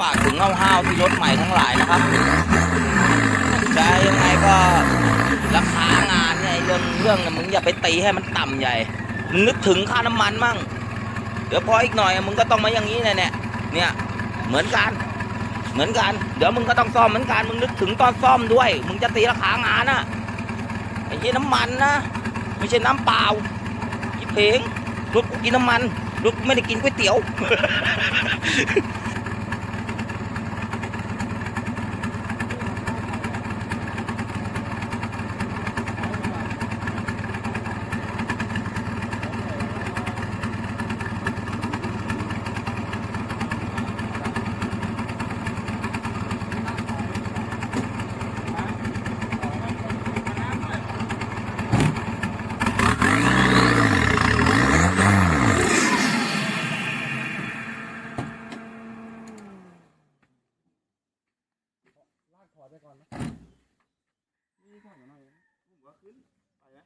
ฝากถึงห้าวๆที่รถใหม่ทั้งหลายนะครับจะยังไงก็ราคางานเนี่ยเรื่องเรื่องนะมึงอย่าไปตีให้มันต่ำใหญ่มึงนึกถึงค่าน้ำมันมั่งเดี๋ยวพออีกหน่อยมึงก็ต้องมาอย่างนี้แน่เนี่ยเนี่ยเหมือนกันเหมือนกัน เดี๋ยวมึงก็ต้องซ่อมเหมือนกัน มึงนึกถึงตอนซ่อมด้วย มึงจะตีราคางานอะไอ้ยี่น้ำมันนะไม่ใช่น้ำเปล่าอีเพลงรถกูกินน้ำมันรถกูไม่ได้กินก๋วยเตี๋ยว อดไปก่อนนะนี่ก่อนหน่อยผมก็ขึ้น ไปไหม